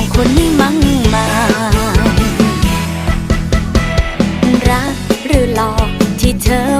องคนนี้มั่งมารักหรือหลอกที่เธอ